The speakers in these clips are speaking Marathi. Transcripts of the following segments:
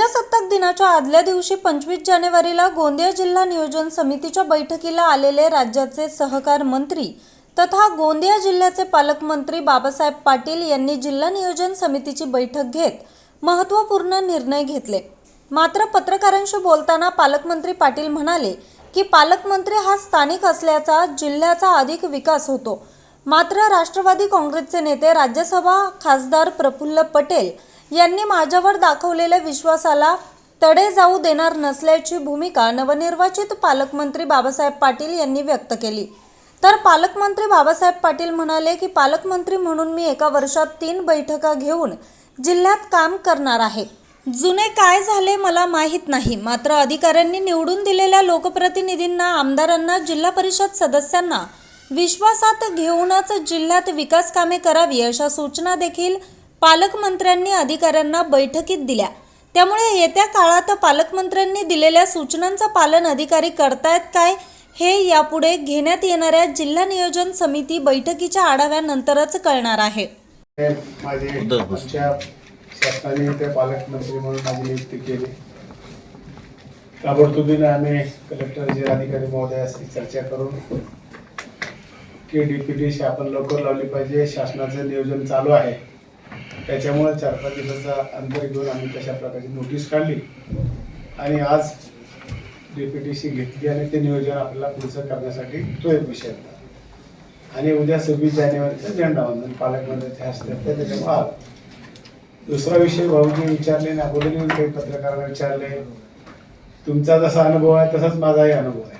प्रजासत्ताक दिनाच्या आदल्या दिवशी पंचवीस जानेवारीला गोंदिया जिल्हा नियोजन समितीच्या बैठकीला आलेले राज्याचे सहकार मंत्री तथा गोंदिया जिल्ह्याचे पालकमंत्री बाबासाहेब पाटील यांनी जिल्हा नियोजन समितीची बैठक घेत महत्त्वपूर्ण निर्णय घेतले. मात्र पत्रकारांशी बोलताना पालकमंत्री पाटील म्हणाले की पालकमंत्री हा स्थानिक असल्याचा जिल्ह्याचा अधिक विकास होतो. मात्र राष्ट्रवादी काँग्रेसचे नेते राज्यसभा खासदार प्रफुल्ल पटेल यांनी माझ्यावर दाखवलेल्या विश्वासाला तडे जाऊ देणार नसल्याची भूमिका नवनिर्वाचित पालकमंत्री बाबासाहेब पाटील यांनी व्यक्त केली. तर पालकमंत्री बाबासाहेब पाटील म्हणाले की पालकमंत्री म्हणून मी एका वर्षात तीन बैठका घेऊन जिल्ह्यात काम करणार आहे. जुने काय झाले मला माहीत नाही. मात्र अधिकाऱ्यांनी निवडून दिलेल्या लोकप्रतिनिधींना आमदारांना जिल्हा परिषद सदस्यांना विश्वासात घेऊनच जिल्ह्यात विकास कामे करावी अशा सूचना देखील पालकमंत्र्यांनी अधिकाऱ्यांना बैठकीत दिल्या. त्यामुळे येत्या काळात पालकमंत्र्यांनी दिलेल्या सूचनांचं पालन अधिकारी करतायत काय हे यापुढे घेण्यात येणाऱ्या जिल्हा नियोजन समिती बैठकीच्या आढाव्यानंतरच कळणार आहे. हे माझे आमच्या शासनाने ते पालकमंत्री म्हणून माझी नियुक्ती केली. ताबडतोबीने आम्ही कलेक्टर जिल्हाधिकारी महोदयाशी चर्चा करून की डीपीटीशी आपण लवकर लावली पाहिजे. शासनाचं नियोजन चालू आहे. त्याच्यामुळे चार पाच दिवसाचा अंतर घेऊन आम्ही तशा प्रकारची नोटीस काढली. आणि आज डीपीटीशी घेतली आणि ते नियोजन आपल्याला पुढचं करण्यासाठी तो एक विषय होता. आणि उद्या सव्वीस जानेवारीचं झेंडावंदन पालकमंत्र्याचे हस्ते असते. त्याच्यामुळे आलं. दुसरा विषय भाऊजी विचारले आणि अगोदर काही पत्रकारांना विचारले. तुमचा जसा अनुभव आहे तसाच माझाही अनुभव आहे.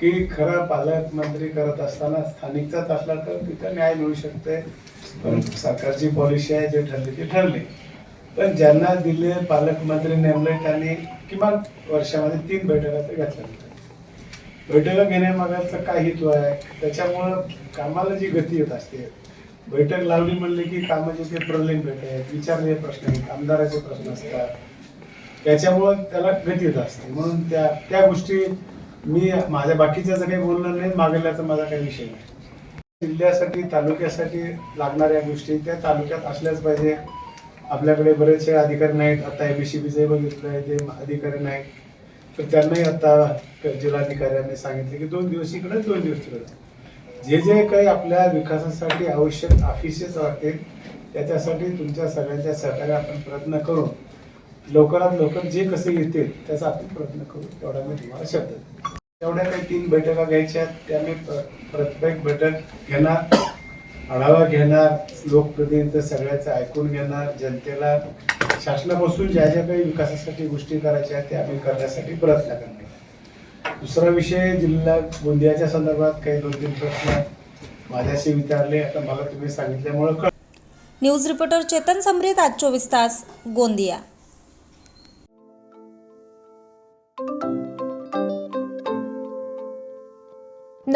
की खरं पालकमंत्री करत असताना स्थानिकचाच असला तर तिथं न्याय मिळू शकते पण सरकारची पॉलिसी आहे जे ठरली ते ठरली. पण ज्यांना दिले पालकमंत्री नेमले त्यांनी किमान वर्षामध्ये तीन बैठका तर घेतल्या. बैठका घेण्यामागाचं काय हेतू आहे? त्याच्यामुळं कामाला जी गती येत असते बैठक लावली म्हणले की कामाचे ते प्रलंब भेटत आहेत विचारलेले प्रश्न आहेत आमदाराचे प्रश्न असतात. त्याच्यामुळं त्याला गती येत असते. म्हणून त्या त्या गोष्टी मी माझ्या बाकीच्याचं काही बोलणार नाही मागल्याचा माझा काही विषय नाही. जिल्ह्यासाठी तालुक्यासाठी लागणाऱ्या गोष्टी त्या तालुक्यात असल्याच पाहिजे. आपल्याकडे बरेचसे अधिकारी नाहीत. आता एबीसीबीचे आहे ते अधिकारी नाहीत. तर त्यांनाही आता जिल्हाधिकाऱ्यांनी सांगितले की दोन दिवस इकडे दोन दिवस तिकडे. जे जे काही आपल्या विकासासाठी आवश्यक ऑफिसेस वाटतील त्याच्यासाठी तुमच्या सगळ्यांच्या सहकार्य आपण प्रयत्न करू. लवकरात लवकर जे कसे येतील त्याचा आपण प्रयत्न करू तेवढा मी तुम्हाला शब्द देतो. तेवढ्या काही तीन बैठका घ्यायच्या आहेत. त्या मी प्र- प्रत्येक बैठक घेणार आढावा घेणार लोकप्रतिनिधी सगळ्याचं ऐकून घेणार जनतेला शासनापासून ज्या ज्या काही विकासासाठी गोष्टी करायच्या आहेत त्या आम्ही करण्यासाठी प्रयत्न करणार. दुसरा विषय जिल्हा गोंदियाच्या संदर्भात काही दोन तीन प्रश्न माझ्याशी विचारले. आता मला तुम्ही सांगितल्यामुळं कळ न्यूज रिपोर्टर चेतन समृद्ध आज चोवीस तास गोंदिया.